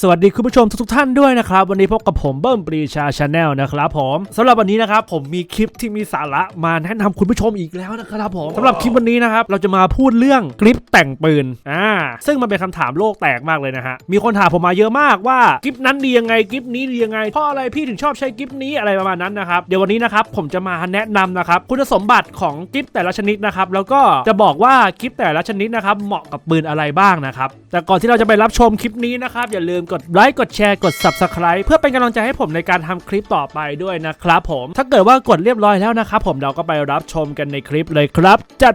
สวัสดีคุณผู้ชมทุกๆท่านด้วยนะครับ วันนี้พบกับผมเบิ้มปรีชาชาแนลนะครับผมสำหรับวันนี้นะครับผมมีคลิปที่มีสาระมาแนะนำคุณผู้ชมอีกแล้วนะครับผมสำหรับคลิปวันนี้นะครับเราจะมาพูดเรื่องคลิปแต่งปืนอ่าซึ่งมันเป็นคำถามโลกแตกมากเลยนะฮะมีคนถามผมมาเยอะมากว่าคลิปนั้นดียังไงคลิปนี้ดียังไงเพราะอะไรพี่ถึงชอบใช้คลิปนี้อะไรประมาณนั้นนะครับเดี๋ยววันนี้นะครับผมจะมาแนะนำนะครับคุณสมบัติของคลิปแต่ละชนิดนะครับแล้วก็จะบอกว่าคลิปแต่ละชนิดนะครับเหมาะกับปืนอะไรบ้างนะครับ แต่ก่อนที่เราจะไปรับชมคลิปนี้นะครับ อย่าลืมกดไลค์กดแชร์กด subscribe เพื่อเป็นกำลังใจให้ผมในการทำคลิปต่อไปด้วยนะครับผมถ้าเกิดว่ากดเรียบร้อยแล้วนะครับผมเราก็ไปรับชมกันในคลิปเลยครับ จัด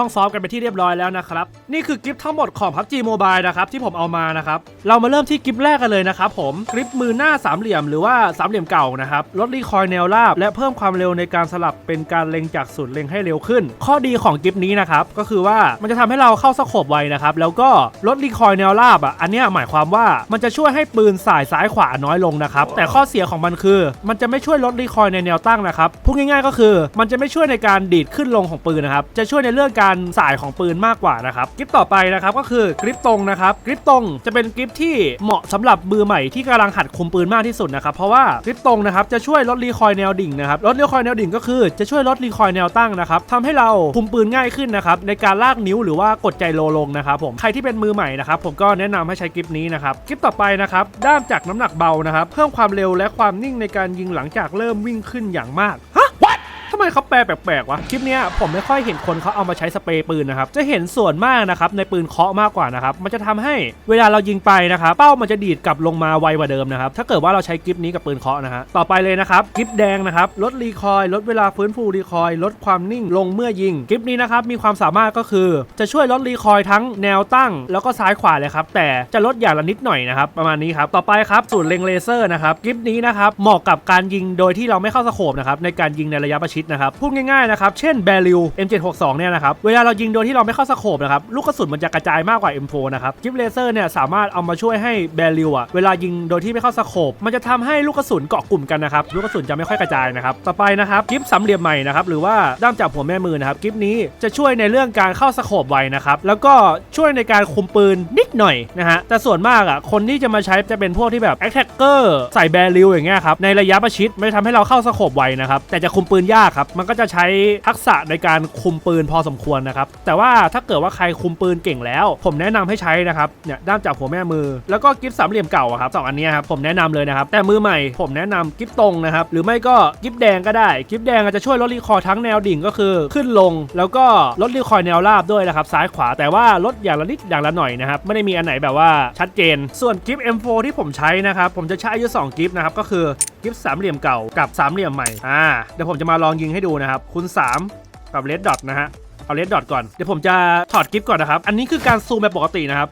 ห้องซ้อมกันไปที่เรียบร้อยแล้วนะครับ นี่คือกิฟต์ทั้งหมดของ PUBG Mobile นะครับที่ผมเอามานะครับ เรามาเริ่มที่กิฟต์แรกกันเลยนะครับผมกริปมือหน้าสามเหลี่ยมหรือว่าสามเหลี่ยมเก่านะครับลดรีคอยล์แนวราบและเพิ่มความเร็วในการสลับเป็นการเล็งจากศูนย์เล็งให้เร็วขึ้น ข้อดีของกิฟต์นี้นะครับก็คือว่ามันจะทำให้เราเข้าสโคบไวนะครับแล้วก็ลดรีคอยล์แนวราบอะอันนี้หมายความว่ามันจะช่วยให้ปืนสายซ้ายขวาน้อยลงนะครับแต่ข้อเสียของมันคือ มันจะไม่ช่วยลดรีคอยล์ในแนวตั้งนะครับพูดง่ายๆก็คือ มันจะไม่ช่วยในการดีดขึ้นลงของปืนนะครับจะช่วยในเรื่องการสายของปืนมากกว่านะครับกริปต่อไปนะครับก็คือกริปตรงนะครับกริปตรงจะเป็นกริปที่เหมาะสำหรับมือใหม่ที่กำลังหัดคุมปืนมากที่สุดนะครับเพราะว่ากริปตรงนะครับจะช่วยลดรีคอยแนวดิ่งนะครับลดรีคอยแนวดิ่งก็คือจะช่วยลดรีคอยแนวตั้งนะครับทำให้เราคุมปืนง่ายขึ้นนะครับในการลากนิ้วหรือว่ากดใจโลลงนะครับผมใครที่เป็นมือใหม่นะครับผมก็แนะนำให้ใช้กริปนี้นะครับกริปต่อไปนะครับด้ามจากน้ำหนักเบานะครับเพิ่มความเร็วและความนิ่งในการยิงหลังจากเริ่มวิ่งขึ้นอย่างมากฮะ What? ทำไม เขาแปลแปลกๆวะคลิปเนี้ยผมไม่ค่อยเห็นคนเขาเอามาใช้สเปรย์ปืนนะครับจะเห็นส่วนมากนะครับในปืนเคาะมากกว่านะครับมันจะทำให้เวลาเรายิงไปนะครับเป้ามันจะดีดกลับลงมาไวกว่าเดิมนะครับถ้าเกิดว่าเราใช้กิฟนี้กับปืนเคาะนะฮะต่อไปเลยนะครับกิฟแดงนะครับลดรีคอยลดเวลาฟื้นฟูรีคอยลดความนิ่งลงเมื่อยิงกิฟนี้นะครับมีความสามารถก็คือจะช่วยลดรีคอยทั้งแนวตั้ง แล้วก็ซ้ายขวาเลยครับแต่จะลดอย่างละนิดหน่อยนะครับประมาณนี้ครับต่อไปครับสูตรเล็งเลเซอร์นะครับกิฟนี้นะครับเหมาะกับการยิงโดยที่เราไม่เข้าสโคปนะครับในการยิงในระยะประชิดนะครับพูดง่ายๆนะครับเช่นแบริล M762 เนี่ยนะครับเวลาเรายิงโดยที่เราไม่เข้าสโคปนะครับลูกกระสุนมันจะกระจายมากกว่า M4 นะครับกิฟเลเซอร์เนี่ยสามารถเอามาช่วยให้แบริลอะเวลายิงโดยที่ไม่เข้าสโคปมันจะทำให้ลูกกระสุนเกาะกลุ่มกันนะครับลูกกระสุนจะไม่ค่อยกระจายนะครับต่อไปนะครับกิฟสามเหลี่ยมใหม่นะครับหรือว่าด้ามจับหัวแม่มือนะครับกิฟนี้จะช่วยในเรื่องการเข้าสโคปไวนะครับแล้วก็ช่วยในการคุมปืนนิดหน่อยนะฮะแต่ส่วนมากอะคนที่จะมาใช้จะเป็นพวกที่แบบแอคแท็กเกอร์ใส่แบริลอย่างเงี้ยครับในระยะประชิดไม่ทำให้เราเข้าสโคปไวนะครับแต่จะคุมปืนยากครับมันก็จะใช้ทักษะในการคุมปืนพอสมควรนะครับแต่ว่าถ้าเกิดว่าใครคุมปืนเก่งแล้ว ผมแนะนำให้ใช้นะครับเนี่ยด้ามจับหัวแม่มือ แล้วก็กิฟสามเหลี่ยมเก่าครับสองอันนี้ครับผมแนะนำเลยนะครับแต่มือใหม่ผมแนะนำกิฟตรงนะครับหรือไม่ก็กิฟแดงก็ได้กิฟแดงอาจจะช่วยลดรีคอร์ทั้งแนวดิ่งก็คือขึ้นลง แล้วก็ลดรีคอร์แนวราบด้วยนะครับซ้ายขวาแต่ว่าลดอย่างละนิดอย่างละหน่อยนะครับไม่ได้มีอันไหนแบบว่าชัดเจน ส่วนกิฟ M4 ที่ผมใช้นะครับผมจะใช้อยู่2กิฟนะครับก็คือ กิฟสามเหลี่ยมเก่ากับสามเหลี่ยมใหม่อ่าเดี๋ยวผมจะมาลองยิงให้ดูนะครับคูณ3กับเลดดอทนะฮะเอาเลดดอทก่อนเดี๋ยวผมจะถอดกิฟก่อนนะครับ อันนี้คือการซูมแบบปกตินะครับ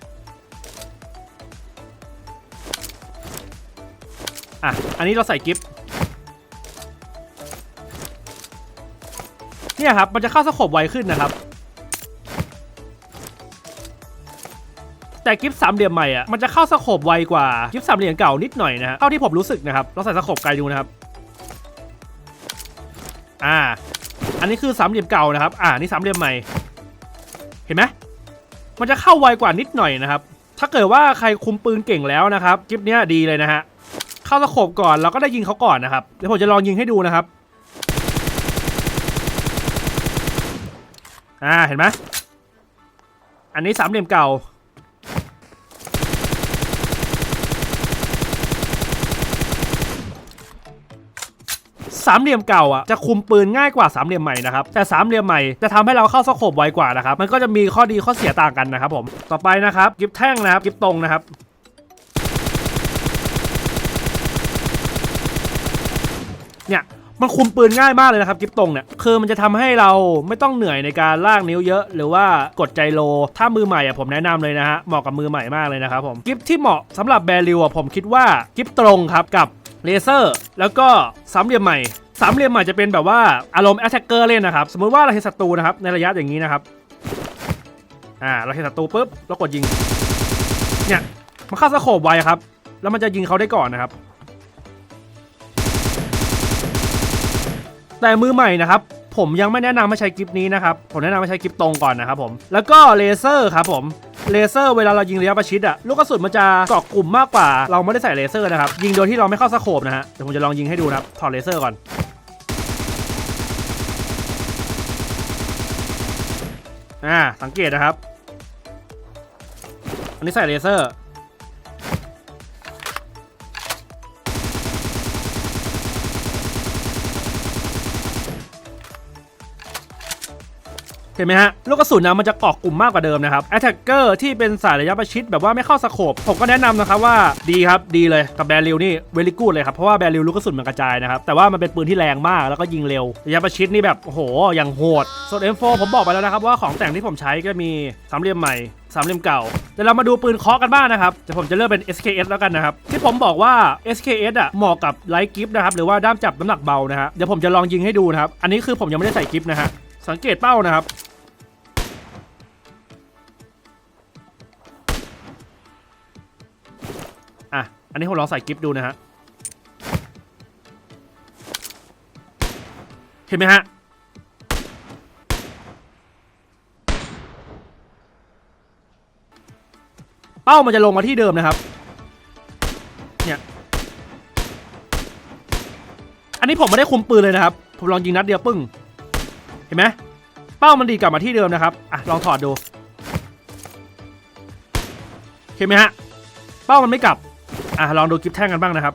อะอันนี้เราใส่กิฟเนี่ยครับมันจะเข้าสโคบไวขึ้นนะครับ แต่กิฟสามเหลี่ยมใหม่อะมันจะเข้าสโคบไวกว่ากิฟสามเหลี่ยมเก่านิดหน่อยนะฮะเท่าที่ผมรู้สึกนะครับเราใส่สโคบไกลดูนะครับอ่า อันนี้คือสามเหลี่ยมเก่านะครับ อ่านี่สามเหลี่ยมใหม่ เห็นไหมมันจะเข้าไวกว่านิดหน่อยนะครับ ถ้าเกิดว่าใครคุมปืนเก่งแล้วนะครับคลิปเนี้ยดีเลยนะฮะเข้าสโคบก่อนเราก็ได้ยิงเขาก่อนนะครับเดี๋ยวผมจะลองยิงให้ดูนะครับ อ่าเห็นไหมอันนี้สามเหลี่ยมเก่า สามเหลี่ยมเก่าอะจะคุมปืนง่ายกว่าสามเหลี่ยมใหม่นะครับแต่สามเหลี่ยมใหม่จะทำให้เราเข้าสโคบไวกว่านะครับมันก็จะมีข้อดีข้อเสียต่างกันนะครับผมต่อไปนะครับกิฟแท่งนะครับกิฟตรงนะครับเนี่ยมันคุมปืนง่ายมากเลยนะครับกิฟตรงเนี่ยคือมันจะทำให้เราไม่ต้องเหนื่อยในการลากนิ้วเยอะ หรือว่ากดใจโล ถ้ามือใหม่อะผมแนะนำเลยนะฮะเหมาะกับมือใหม่มากเลยนะครับผมกิฟที่เหมาะสำหรับแบริวอะผมคิดว่ากิฟตรงครับกับ เลเซอร์ แล้วก็สามเหลี่ยมใหม่สามเหลี่ยมใหม่จะเป็นแบบว่าอารมณ์แอตแทกเกอร์เล่นนะครับ สมมติว่าเราเห็นศัตรูนะครับในระยะอย่างนี้นะครับอ่าเราเห็นศัตรูปุ๊บเรากดยิงเนี่ยมันเข้าสโคบไวครับ แล้วมันจะยิงเขาได้ก่อนนะครับ แต่มือใหม่นะครับ ผมยังไม่แนะนำให้ใช้กิฟนี้นะครับ ผมแนะนำให้ใช้กิฟตรงก่อนนะครับผมแล้วก็เลเซอร์ครับผม เลเซอร์เวลาเรายิงระยะประชิดอะลูกกระสุนมันจะเกาะกลุ่มมากกว่า เราไม่ได้ใส่เลเซอร์นะครับยิงโดยที่เราไม่เข้าสโคปนะฮะเดี๋ยวผมจะลองยิงให้ดูนะครับถอดเลเซอร์ก่อนอ่าสังเกตนะครับ อันนี้ใส่เลเซอร์ เห็นไหมฮะลูกกระสุนนะมันจะเกกลุ่มมากกว่าเดิมนะครับ Attacker ที่เป็นสายระยะประชิดแบบว่าไม่เข้าสโคปผมก็แนะนำนะครับว่าดีครับดีเลยกับแบริลนี่เวลิกูดเลยครับเพราะว่าแบริลลูกกระสุนมันกระจายนะครับแต่ว่ามันเป็นปืนที่แรงมากแล้วก็ยิงเร็วระยะประชิดนี่แบบโอ้โหอย่างโหดส่วน M4 ผมบอกไปแล้วนะครับว่าของแต่งที่ผมใช้ก็มีสามเหลี่ยมใหม่สามเหลี่ยมเก่าเดี๋ยวเรามาดูปืนเคาะกันบ้างนะครับเดี๋ยวผมจะเลือกเป็น SKS แล้วกันนะครับ ที่ผมบอกว่า SKS อะเหมาะกับไลท์กิฟนะครับหรือว่าด้ามจับน้ำหนักเบานะฮะเดี๋ยวผมจะลองยิงให้ดูนะครับอันนี้คือผมยังไม่ได้ใส่กิฟนะฮะสังเกตเป้านะครับ นนี้ผมลองใส่กิฟดูนะฮะ เห็นไหมฮะ เป้ามันจะลงมาที่เดิมนะครับ เนี่ย อันนี้ผมไม่ได้คุมปืนเลยนะครับ ผมลองยิงนัดเดียวปึ้ง เห็นไหม เป้ามันดีกลับมาที่เดิมนะครับ อะ ลองถอดดู เห็นไหมฮะ เป้ามันไม่กลับ อะลองดูกิฟแท่งกันบ้างนะครับ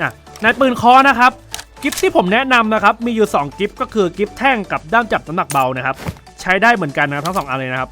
อะในปืนคอนะครับกิฟที่ผมแนะนำนะครับ มีอยู่ 2 กิฟก็คือกิฟแท่งกับด้ามจับน้ำหนักเบานะครับ ใช้ได้เหมือนกันนะครับทั้งสองอันเลยนะครับ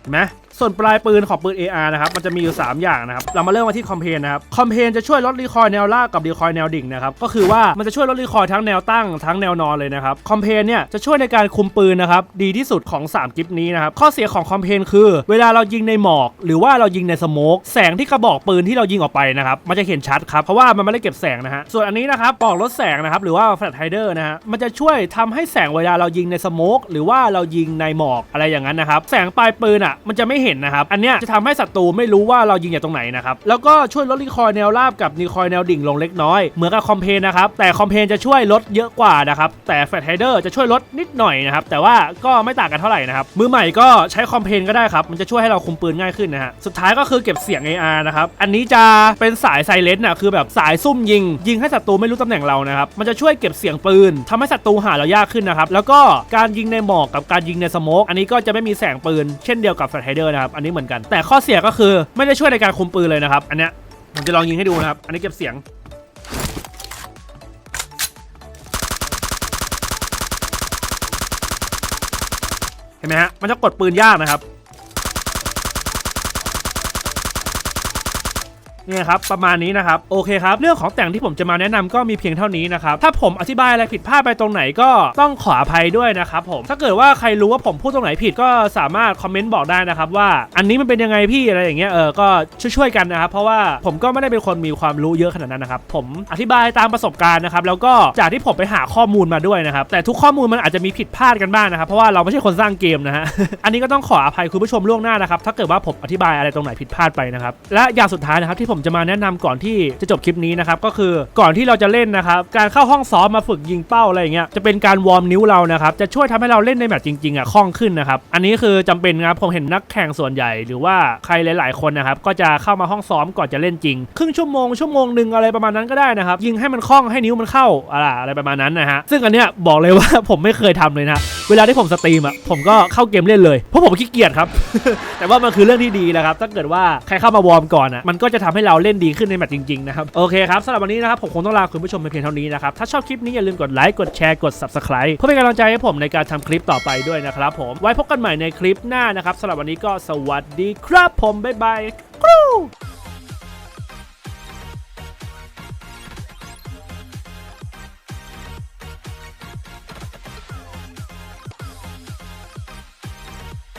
เห็นไหม ส่วนปลายปืนของปืน AR นะครับมันจะมีอยู่ 3 อย่างนะครับเรามาเริ่มมาที่คอมเพนนะครับคอมเพนจะช่วยลดรีคอยแนวราบกับรีคอยแนวดิ่งนะครับก็คือว่ามันจะช่วยลดรีคอยทั้งแนวตั้งทั้งแนวนอนเลยนะครับคอมเพนเนี่ยจะช่วยในการคุมปืนนะครับดีที่สุดของ 3 กิฟนี้นะครับข้อเสียของคอมเพนคือ เวลาเรายิงในหมอก หรือว่าเรายิงในสโมกแสงที่กระบอกปืนที่เรายิงออกไปนะครับมันจะเห็นชัดครับเพราะว่ามันไม่ได้เก็บแสงนะฮะส่วนอันนี้นะครับปลอกลดแสงนะครับหรือว่าแฟลชไฮเดอร์นะฮะมันจะช่วยทำให้แสงเวลาเรายิงในสโมกหรือว่าเรายิงในหมอกอะไรอย่างนั้นนะครับแสงปลายปืนอะมันจะไม่เห็นนะครับ อันเนี้ยจะทำให้ศัตรูไม่รู้ว่าเรายิงจากตรงไหนนะครับแล้วก็ช่วยลดรีคอยแนวราบกับรีคอยแนวดิ่งลงเล็กน้อยเหมือนกับคอมเพนนะครับแต่คอมเพนจะช่วยลดเยอะกว่านะครับแต่แฟลชไฮเดอร์จะช่วยลดนิดหน่อยนะครับแต่ว่าก็ไม่ต่างกันเท่าไหร่นะครับมือใหม่ก็ใช้คอมเพนก็ได้ครับมันจะช่วยให้เราคุมปืนง่ายขึ้นนะฮะสุดท้ายก็คือเก็บเสียง AR นะครับอันนี้จะเป็นสายไซเลนต์นะคือแบบสายซุ่มยิง ยิงให้ศัตรูไม่รู้ตำแหน่งเรานะครับมันจะช่วยเก็บเสียงปืนทำให้ศัตรูหาเรายากขึ้นนะครับแล้วก็การยิงในหมอกกับการยิงในสโมกอันนี้ก็จะไม่มีแสงปืนเช่นเดียวกับแฟลชไฮเดอร์นะครับ อันนี้เหมือนกัน แต่ข้อเสียก็คือไม่ได้ช่วยในการคุมปืนเลยนะครับ อันเนี้ยผมจะลองยิงให้ดูนะครับ อันนี้เก็บเสียงเห็นไหมฮะ มันจะกดปืนยากนะครับ เนี่ยครับประมาณนี้นะครับโอเคครับ เรื่องของแต่งที่ผมจะมาแนะนำก็มีเพียงเท่านี้นะครับถ้าผมอธิบายอะไรผิดพลาดไปตรงไหนก็ต้องขออภัยด้วยนะครับผมถ้าเกิดว่าใครรู้ว่าผมพูดตรงไหนผิดก็สามารถคอมเมนต์บอกได้นะครับว่าอันนี้มันเป็นยังไงพี่อะไรอย่างเงี้ยเออก็ช่วยๆกันนะครับเพราะว่าผมก็ไม่ได้เป็นคนมีความรู้เยอะขนาดนั้นนะครับผมอธิบายตามประสบการณ์นะครับแล้วก็จากที่ผมไปหาข้อมูลมาด้วยนะครับแต่ทุกข้อมูลมันอาจจะมีผิดพลาดกันบ้างนะครับเพราะว่าเราไม่ใช่คนสร้างเกมนะฮะอันนี้ก็ต้องขออภัยคุณผู้ชมล่วงหน้านะครับถ้าเกิดว่าผมอธิบายอะไรตรงไหนผิดพลาดไปนะครับและอย่างสุดท้ายนะครับที่ผมจะมาแนะนำก่อนที่จะจบคลิปนี้นะครับก็คือก่อนที่เราจะเล่นนะครับการเข้าห้องซ้อมมาฝึกยิงเป้าอะไรอย่างเงี้ยจะเป็นการวอร์มนิ้วเรานะครับจะช่วยทำให้เราเล่นในแมตช์จริงๆอะคล่องขึ้นนะครับอันนี้คือจำเป็นนะครับผมเห็นนักแข่งส่วนใหญ่ หรือว่าใครหลาย ๆคนนะครับก็จะเข้ามาห้องซ้อมก่อนจะเล่นจริง ครึ่งชั่วโมงชั่วโมงหนึ่งอะไรประมาณนั้นก็ได้นะครับยิงให้มันคล่องให้นิ้วมันเข้าอะไรอะไรประมาณนั้นนะฮะซึ่งอันเนี้ยบอกเลยว่าผมไม่เคยทำเลยนะเวลาที่ผมสตรีมอะผมก็เข้าเกมเล่นเลยเพราะผมขี้เกียจครับ แต่ว่ามันคือเรื่องที่ดีนะครับ ถ้าเกิดว่าใครเข้ามาวอร์มก่อนอะมันก็จะทำให้เราเล่นดีขึ้นในแมตช์จริงๆนะครับโอเคครับสำหรับวันนี้นะครับผมคงต้องลาคุณผู้ชมไปเพียงเท่านี้นะครับถ้าชอบคลิปนี้อย่าลืมกดไลค์กดแชร์กด subscribe เพื่อเป็นกำลังใจให้ผมในการทำคลิปต่อไปด้วยนะครับผมไว้พบกันใหม่ในคลิปหน้านะครับสำหรับวันนี้ก็สวัสดีครับผมบ๊ายบายกรู